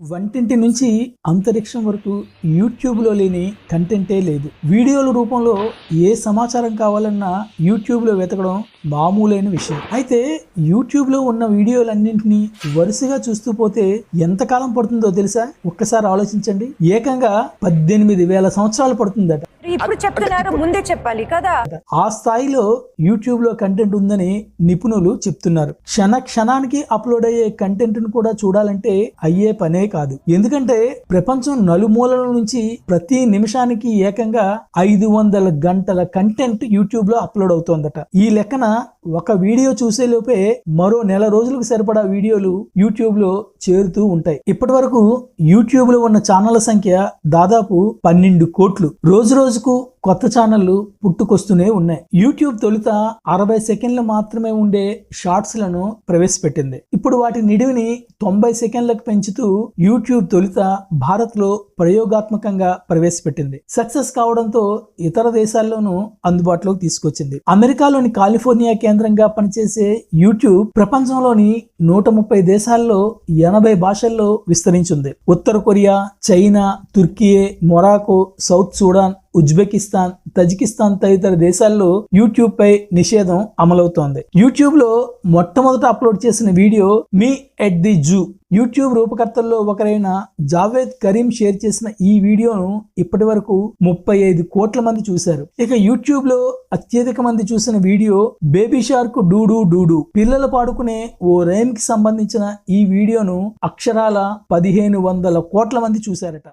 వంటింటి నుంచి అంతరిక్షం వరకు యూట్యూబ్లో లేని కంటెంటే లేదు. వీడియోల రూపంలో ఏ సమాచారం కావాలన్నా యూట్యూబ్లో వెతకడం మామూలైన విషయం. అయితే యూట్యూబ్లో ఉన్న వీడియోలన్నింటినీ వరుసగా చూస్తూ పోతే ఎంతకాలం పడుతుందో తెలుసా? ఒక్కసారి ఆలోచించండి. ఏకంగా పద్దెనిమిది వేల సంవత్సరాలు పడుతుందట. ఇప్పుడు చెప్తున్నారు ముందే చెప్పాలి కదా. ఆ స్థాయిలో యూట్యూబ్లో కంటెంట్ ఉందని నిపుణులు చెప్తున్నారు. క్షణ క్షణానికి అప్లోడ్ అయ్యే కంటెంట్ను కూడా చూడాలంటే అయ్యే పనే కాదు. ఎందుకంటే ప్రపంచం నలుమూలల నుంచి ప్రతి నిమిషానికి ఏకంగా ఐదు వందల గంటల కంటెంట్ యూట్యూబ్లో అప్లోడ్ అవుతోందట. ఈ లెక్కన ఒక వీడియో చూసే లోపే మరో నెల రోజులకు సరిపడా వీడియోలు యూట్యూబ్లో చేరుతూ ఉంటాయి. ఇప్పటి వరకు యూట్యూబ్లో ఉన్న ఛానళ్ళ సంఖ్య దాదాపు పన్నెండు కోట్లు. రోజు రోజుకు cô. కొత్త ఛానళ్ళు పుట్టుకొస్తూనే ఉన్నాయి. యూట్యూబ్ తొలుత అరవై సెకండ్లు మాత్రమే ఉండే షార్ట్స్లను ప్రవేశపెట్టింది. ఇప్పుడు వాటి నిడివిని తొంభై సెకండ్లకు పెంచుతూ యూట్యూబ్ తొలుత భారత్లో ప్రయోగాత్మకంగా ప్రవేశపెట్టింది. సక్సెస్ కావడంతో ఇతర దేశాల్లోనూ అందుబాటులోకి తీసుకొచ్చింది. అమెరికాలోని కాలిఫోర్నియా కేంద్రంగా పనిచేసే యూట్యూబ్ ప్రపంచంలోని నూట ముప్పై దేశాల్లో ఎనభై భాషల్లో విస్తరించింది. ఉత్తర Korea China Turkiye Morocco South Sudan Uzbekistan Tajikistan తదితర దేశాల్లో యూట్యూబ్ పై నిషేధం అమలవుతోంది. యూట్యూబ్లో మొట్టమొదట అప్లోడ్ చేసిన video me at the zoo. YouTube రూపకర్తల్లో ఒకరైన జావేద్ కరీం షేర్ చేసిన ఈ వీడియోను ఇప్పటి వరకు ముప్పై ఐదు కోట్ల మంది చూశారు. ఇక యూట్యూబ్లో అత్యధిక మంది చూసిన video baby shark doo doo doo doo. పిల్లలు పాడుకునే ఓ రైమ్కి సంబంధించిన ఈ వీడియోను అక్షరాల పదిహేను వందల కోట్ల మంది చూశారట.